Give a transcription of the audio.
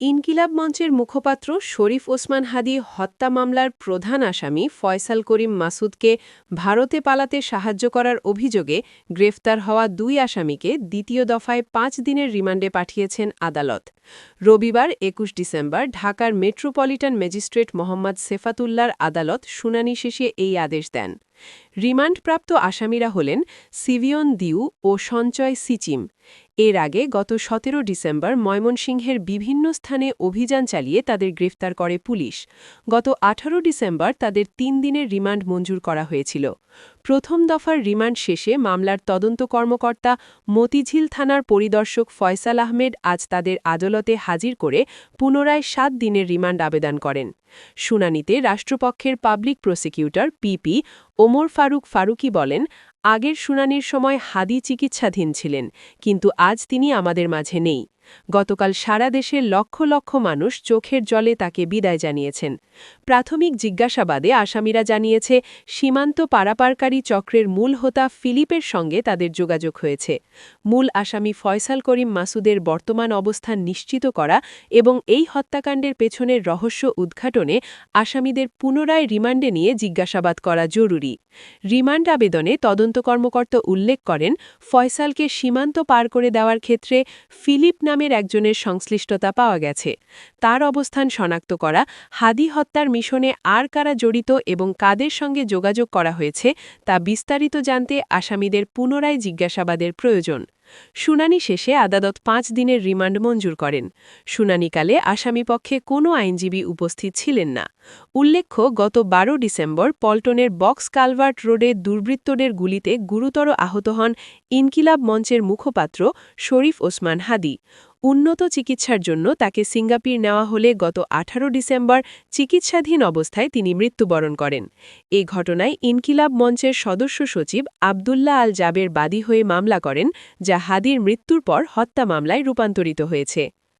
ইনকিলাব মঞ্চের মুখপাত্র শরীফ ওসমান হাদি হত্যা মামলার প্রধান আসামি ফয়সাল করিম মাসুদকে ভারতে পালাতে সাহায্য করার অভিযোগে গ্রেফতার হওয়া দুই আসামিকে দ্বিতীয় দফায় পাঁচ দিনের রিমান্ডে পাঠিয়েছেন আদালত। রবিবার একুশ ডিসেম্বর ঢাকার মেট্রোপলিটন ম্যাজিস্ট্রেট মোহাম্মদ সেফাতুল্লার আদালত শুনানি শেষে এই আদেশ দেন। রিমান্ডপ্রাপ্ত আসামিরা হলেন সিভিয়ন দিউ ও সঞ্চয় সিচিম। এর আগে গত সতেরো ডিসেম্বর ময়মনসিংহের বিভিন্ন স্থানে অভিযান চালিয়ে তাদের গ্রেফতার করে পুলিশ। গত ১৮ ডিসেম্বর তাদের তিন দিনের রিমান্ড মঞ্জুর করা হয়েছিল। প্রথম দফার রিমান্ড শেষে মামলার তদন্ত কর্মকর্তা মতিঝিল থানার পরিদর্শক ফয়সাল আহমেদ আজ তাদের আদালতে হাজির করে পুনরায় সাত দিনের রিমান্ড আবেদন করেন। শুনানিতে রাষ্ট্রপক্ষের public prosecutor PP Omar Faruk Faruki বলেন, আগের শুনানির সময় হাদি চিকিৎসাধীন ছিলেন, কিন্তু আজ তিনি আমাদের মাঝে নেই। গতকাল সারা দেশের লক্ষ লক্ষ মানুষ চোখের জলে তাকে বিদায় জানিয়েছেন। প্রাথমিক জিজ্ঞাসাবাদে আসামিরা জানিয়েছে, সীমান্ত পারাপারকারী চক্রের মূল হোতা ফিলিপের সঙ্গে তাদের যোগাযোগ হয়েছে। মূল আসামি ফয়সাল করিম মাসুদের বর্তমান অবস্থান নিশ্চিত করা এবং এই হত্যাকাণ্ডের পেছনের রহস্য উদ্ঘাটনে আসামিদের পুনরায় রিমান্ডে নিয়ে জিজ্ঞাসাবাদ করা জরুরি। রিমান্ড আবেদনে তদন্ত কর্মকর্তা উল্লেখ করেন, ফয়সালকে সীমান্ত পার করে দেওয়ার ক্ষেত্রে ফিলিপ নামের একজনের সংশ্লিষ্টতা পাওয়া গেছে। তার অবস্থান শনাক্ত করা, হাদি হত্যার মিশনে আর কারা জড়িত এবং কাদের সঙ্গে যোগাযোগ করা হয়েছে, তা বিস্তারিত জানতে আসামিদের পুনরায় জিজ্ঞাসাবাদের প্রয়োজন। শুনানি শেষে আদালত পাঁচ দিনের রিমান্ড মঞ্জুর করেন। শুনানিকালে আসামিপক্ষে কোনো আইনজীবী উপস্থিত ছিলেন না। উল্লেখ্য, গত ১২ ডিসেম্বর পল্টনের বক্স কালভার্ট রোডে দুর্বৃত্তদের গুলিতে গুরুতর আহত হন ইনকিলাব মঞ্চের মুখপাত্র শরীফ ওসমান হাদি। উন্নত চিকিৎসার জন্য তাকে সিঙ্গাপুর নেওয়া হলে গত ১৮ ডিসেম্বর চিকিৎসাধীন অবস্থায় তিনি মৃত্যুবরণ করেন। এ ঘটনায় ইনকিলাব মঞ্চের সদস্য সচিব আবদুল্লাহ আল জাবের বাদী হয়ে মামলা করেন, যা হাদির মৃত্যুর পর হত্যা মামলায় রূপান্তরিত হয়েছে।